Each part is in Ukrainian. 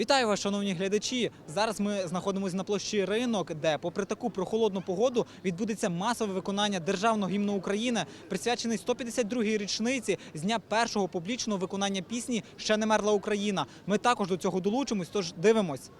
Вітаю вас, шановні глядачі. Зараз ми знаходимося на площі ринок, де, попри таку прохолодну погоду, відбудеться масове виконання державного гімну України, присвячений 152-й річниці з дня першого публічного виконання пісні Ще не мерла Україна. Ми також до цього долучимось, тож дивимось.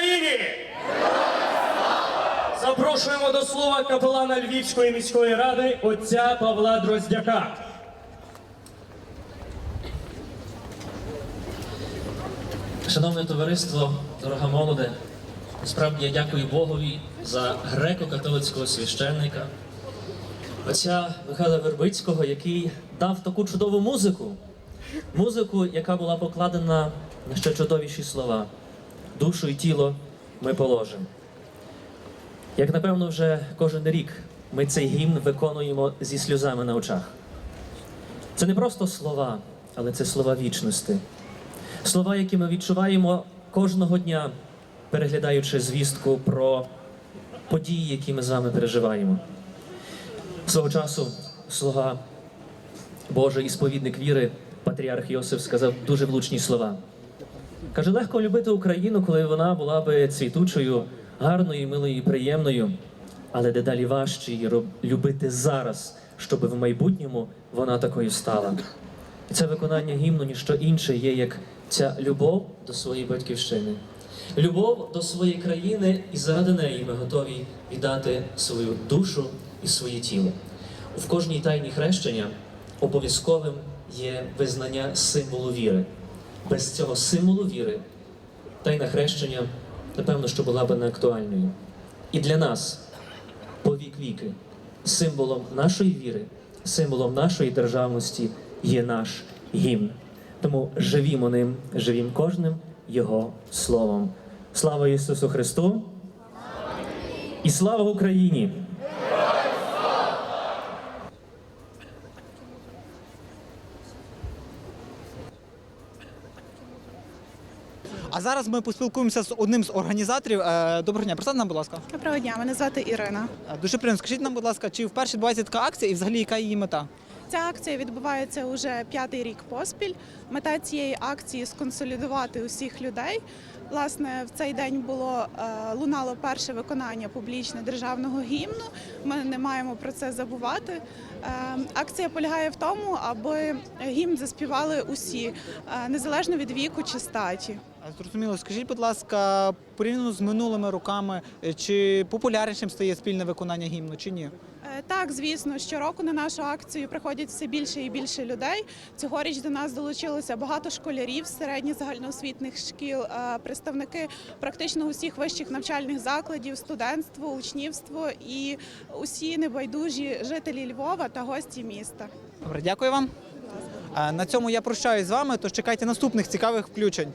Україні! Запрошуємо до слова капелана Львівської міської ради отця Павла Дроздяка. Шановне товариство, дорога молоде, насправді я дякую Богові за греко-католицького священника, отця Михайла Вербицького, який дав таку чудову музику. Музику, яка була покладена на ще чудовіші слова. Душу і тіло ми положимо. Як напевно вже кожен рік ми цей гімн виконуємо зі сльозами на очах. Це не просто слова, але це слова вічності. Слова, які ми відчуваємо кожного дня, переглядаючи звістку про події, які ми з вами переживаємо. Свого часу слуга Божий і сповідник віри, патріарх Йосиф сказав дуже влучні слова. Каже, легко любити Україну, коли вона була би цвітучою, гарною, милою і приємною, але дедалі важче її любити зараз, щоб в майбутньому вона такою стала. І це виконання гімну ніщо інше є, як ця любов до своєї батьківщини. Любов до своєї країни, і заради неї ми готові віддати свою душу і своє тіло. В кожній тайні хрещення обов'язковим є визнання символу віри. Без цього символу віри тайна хрещення, напевно, що була би неактуальною. І для нас по вік віки символом нашої віри, символом нашої державності є наш гімн. Тому живімо ним, живім кожним Його словом. Слава Ісусу Христу! І слава Україні! А зараз ми поспілкуємося з одним з організаторів. Е, Доброго дня, представте нам, будь ласка. Доброго дня, мене звати Ірина. Е, Дуже приємно. Скажіть нам, будь ласка, чи вперше відбувається така акція і взагалі яка її мета? Ця акція відбувається уже п'ятий рік поспіль. Мета цієї акції сконсолідувати усіх людей. Власне, в цей день було е, лунало перше виконання публічне державного гімну. Ми не маємо про це забувати. Акція полягає в тому, аби гімн заспівали усі, незалежно від віку чи статі. Зрозуміло, скажіть, будь ласка, порівняно з минулими роками, е, чи популярнішим стає спільне виконання гімну, чи ні? Е, Так, звісно, щороку на нашу акцію приходять все більше і більше людей. Цьогоріч до нас долучилося багато школярів з середніх загальноосвітних шкіл, е, представники практично усіх вищих навчальних закладів, студентство, учнівство і усі небайдужі жителі Львова та гості міста. Добре, дякую вам. На цьому я прощаюсь з вами, тож чекайте наступних цікавих включень.